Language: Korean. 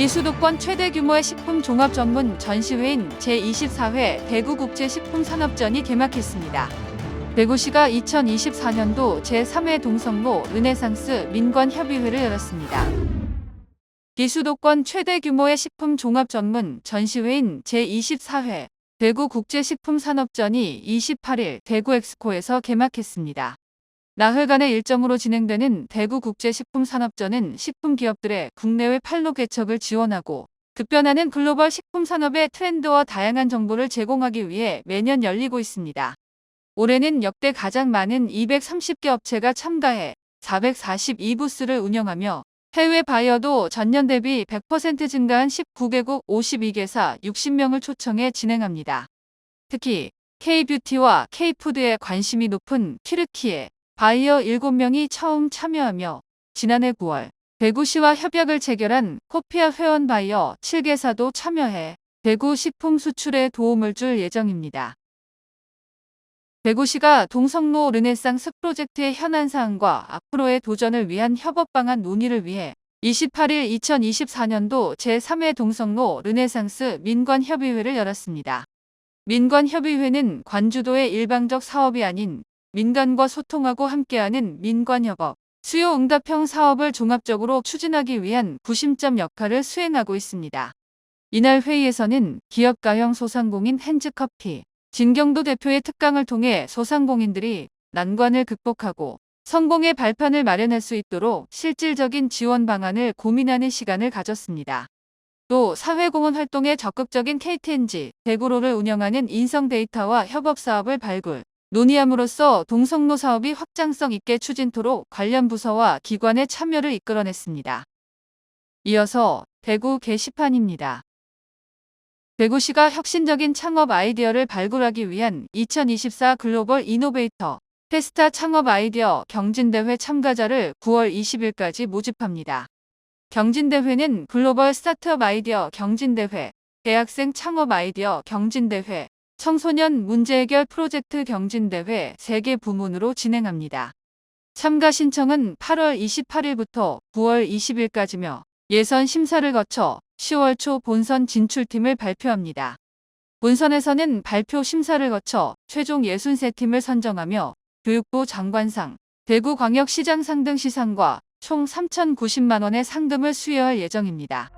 비수도권 최대 규모의 식품 종합 전문 전시회인 제24회 대구국제식품산업전이 개막했습니다. 대구시가 2024년도 제3회 동성로 르네상스 민관협의회를 열었습니다. 비수도권 최대 규모의 식품 종합 전문 전시회인 제24회 대구국제식품산업전이 28일 대구엑스코에서 개막했습니다. 나흘간의 일정으로 진행되는 대구국제식품산업전은 식품기업들의 국내외 판로 개척을 지원하고 급변하는 글로벌 식품산업의 트렌드와 다양한 정보를 제공하기 위해 매년 열리고 있습니다. 올해는 역대 가장 많은 230개 업체가 참가해 442부스를 운영하며 해외 바이어도 전년 대비 100% 증가한 19개국 52개사 60명을 초청해 진행합니다. 특히 K뷰티와 K푸드에 관심이 높은 튀르키예 바이어 7명이 처음 참여하며 지난해 9월 대구시와 협약을 체결한 코피아 회원 바이어 7개사도 참여해 대구 식품 수출에 도움을 줄 예정입니다. 대구시가 동성로 르네상스 프로젝트의 현안 사항과 앞으로의 도전을 위한 협업 방안 논의를 위해 28일 2024년도 제3회 동성로 르네상스 민관협의회를 열었습니다. 민관협의회는 관주도의 일방적 사업이 아닌 민간과 소통하고 함께하는 민관협업, 수요응답형 사업을 종합적으로 추진하기 위한 구심점 역할을 수행하고 있습니다. 이날 회의에서는 기업가형 소상공인 핸즈커피, 진경도 대표의 특강을 통해 소상공인들이 난관을 극복하고 성공의 발판을 마련할 수 있도록 실질적인 지원 방안을 고민하는 시간을 가졌습니다. 또 사회공헌 활동에 적극적인 KTNG, 대구로를 운영하는 인성 데이터와 협업 사업을 발굴, 논의함으로써 동성로 사업이 확장성 있게 추진토록 관련 부서와 기관의 참여를 이끌어냈습니다. 이어서 대구 게시판입니다. 대구시가 혁신적인 창업 아이디어를 발굴하기 위한 2024 글로벌 이노베이터 페스타 창업 아이디어 경진대회 참가자를 9월 20일까지 모집합니다. 경진대회는 글로벌 스타트업 아이디어 경진대회, 대학생 창업 아이디어 경진대회, 청소년 문제해결 프로젝트 경진대회 3개 부문으로 진행합니다. 참가 신청은 8월 28일부터 9월 20일까지며 예선 심사를 거쳐 10월 초 본선 진출팀을 발표합니다. 본선에서는 발표 심사를 거쳐 최종 63팀을 선정하며 교육부 장관상, 대구광역시장상 등 시상과 총 3,090만 원의 상금을 수여할 예정입니다.